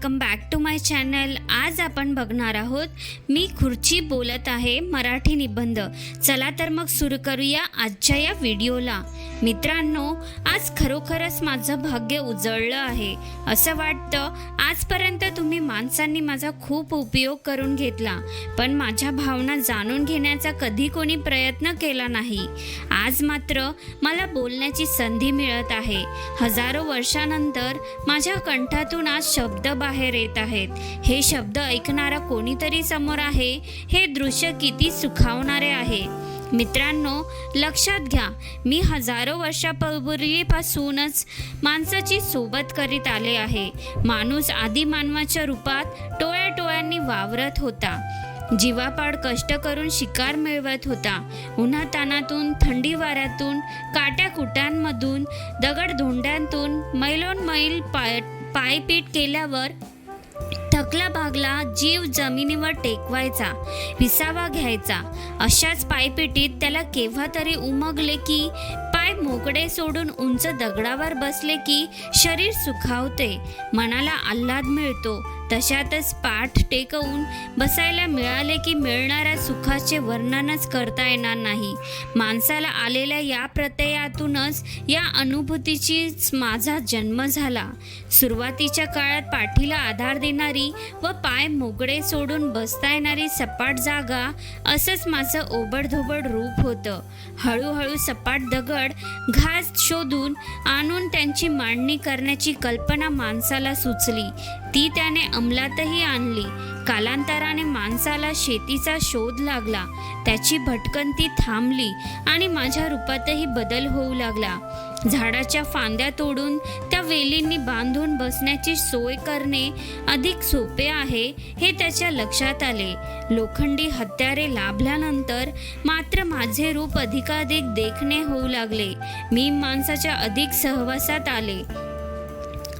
Welcome back to my channel आज आपण बघणार आहोत मी खुर्ची बोलत आहे मराठी निबंध. चला तर मग सुरू करूया आजच्या या व्हिडिओला मित्रांनो आज खरोखरच माझं भाग्य उजळलं आहे. असं वाटतं आजपर्यंत तुम्ही माणसांनी माझा खूप उपयोग करून घेतला पण माझ्या भावना जाणून घेण्याचा कधी कोणी प्रयत्न केला नाही. आज मात्र मला बोलण्याची संधी मिळत आहे. हजारो वर्षानंतर माझ्या कंठातून आज शब्द बाहेर येत आहेत. हे शब्द ऐकणारा कोणीतरी समोर आहे हे दृश्य किती सुखावणारे आहे. मित्रांनो लक्षात घ्या मी हजारो वर्षापूर्वीपासूनच माणसाची सोबत करीत आले आहे. माणूस आदी मानवाच्या रूपात टोळ्या टोळ्यांनी वावरत होता. जीवापाड कष्ट करून शिकार मिळवत होता. उन्हातानातून थंडी वाऱ्यातून काट्याकुट्यांमधून दगडधोंड्यांतून मैलोन मैल पाय पायपीट केल्यावर थकला भागला जीव जमिनीवर टेकवायचा विसावा घ्यायचा. अशाच पायपिटीत त्याला केव्हा तरी उमगले की पाय मोकळे सोडून उंच दगडावर बसले की शरीर सुखावते मनाला आल्हाद मिळतो. तशातच पाठ टेकवून बसायला मिळाले की मिळणाऱ्या सुखाचे वर्णनच करता येणार नाही. माणसाला आलेल्या या प्रत्ययातूनच या अनुभूतीचीच माझा जन्म झाला. सुरुवातीच्या काळात पाठीला आधार देणारी व पाय मोगडे सोडून बसता येणारी सपाट जागा असंच माझं ओबडधोबड रूप होतं. हळूहळू सपाट दगड घास शोधून आणून त्यांची मांडणी करण्याची कल्पना माणसाला सुचली. ती त्याने अंमलातही आणली. कालांतराने माणसाला शेतीचा शोध लागला. त्याची भटकंती थांबली आणि माझ्या रूपातही बदल होऊ लागला. झाडाच्या फांद्या तोडून त्या वेलींनी बांधून बसण्याची सोय करणे अधिक सोपे आहे हे त्याच्या लक्षात आले. लोखंडी हत्यारे लाभल्यानंतर मात्र माझे रूप अधिकाधिक देखणे होऊ लागले. मी माणसाच्या अधिक सहवासात आले.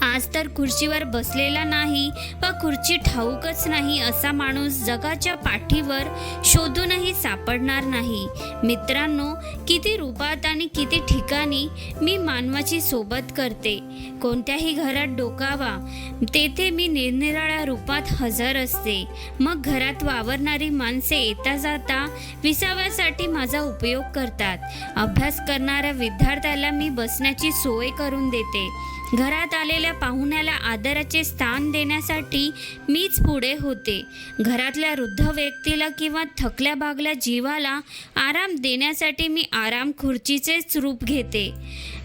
आज तर खुर्चीवर बसलेला नाही व खुर्ची ठाऊकच नाही असा माणूस जगाच्या पाठीवर शोधूनही सापडणार नाही. मित्रांनो किती रूपात आणि किती ठिकाणी मी मानवाची सोबत करते. कोणत्याही घरात डोकावा तेथे मी निरनिराळ्या रूपात हजर असते. मग घरात वावरणारी माणसे येता जाता विसाव्यासाठी माझा उपयोग करतात. अभ्यास करणाऱ्या विद्यार्थ्याला मी बसण्याची सोय करून देते. घरात आलेल्या पाहुण्याला आदराचे स्थान देण्यासाठी मीच पुढे होते. घरातल्या वृद्ध व्यक्तीला किंवा थकल्या भागल्या जीवाला आराम देण्यासाठी मी आराम खुर्चीचेच रूप घेते.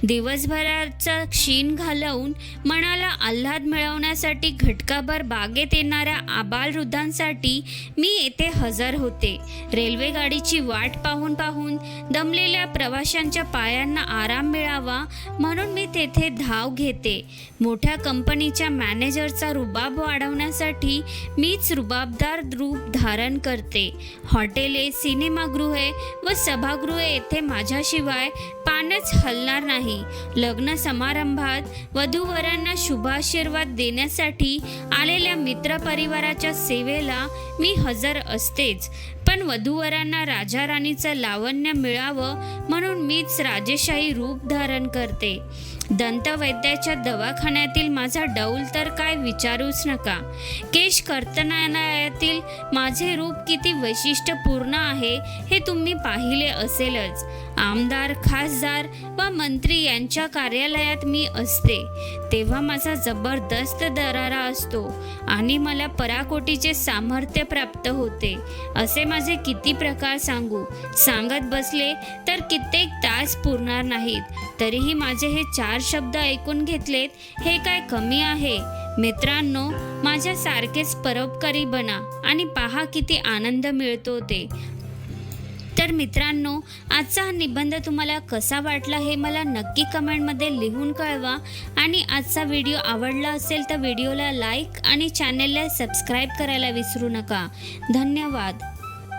दिवसभराचा क्षीण घालवून मनाला आल्हाद मिळवण्यासाठी घटकाभर बागेत येणाऱ्या आबालवृद्धांसाठी मी येथे हजर होते. रेल्वे गाडीची वाट पाहून पाहून दमलेल्या प्रवाशांच्या पायांना आराम मिळावा म्हणून मी तेथे धाव घेते. मोठ्या कंपनीच्या मॅनेजरचा रुबाब वाढवण्यासाठी मीच रुबाबदार रूप धारण करते. हॉटेले सिनेमागृहे व सभागृहे येथे माझ्याशिवाय पानच हलणार नाही. लग्न समारंभात वधूवरांना शुभाशीर्वाद देण्यासाठी आलेल्या मित्रपरिवाराच्या सेवेला मी हजर असतेच. पण वधूवरांना राजा राणीचं लावण्य मिळावं म्हणून मीच राजेशाही रूप धारण करते. दंतवैद्याच्या दवाखान्यातील माझा डौल तर काय विचारूच नका. केश कर्तनालयातील माझे रूप किती वैशिष्ट्यपूर्ण आहे हे तुम्ही पाहिले असेलच. आमदार खासदार व मंत्री यांच्या कार्यालयात मी असते. तेव्हा माझा जबरदस्त दरारा असतो आणि मला पराकोटीचे सामर्थ्य प्राप्त होते. असे माझे किती प्रकार सांगू? सांगत बसले तर कित्येक तास पुरणार नाहीत. तरीही माझे हे चार शब्द ऐकून घेतलेत हे काय कमी आहे? मित्रांनो माझ्यासारखेच परोपकारी बना आणि पहा किती आनंद मिळतो ते. तर मित्रांनो आजचा हा निबंध तुम्हाला कसा वाटला हे मला नक्की कमेंटमध्ये लिहून कळवा. आणि आजचा व्हिडिओ आवडला असेल तर व्हिडिओला लाईक आणि चॅनेलला सबस्क्राईब करायला विसरू नका. धन्यवाद.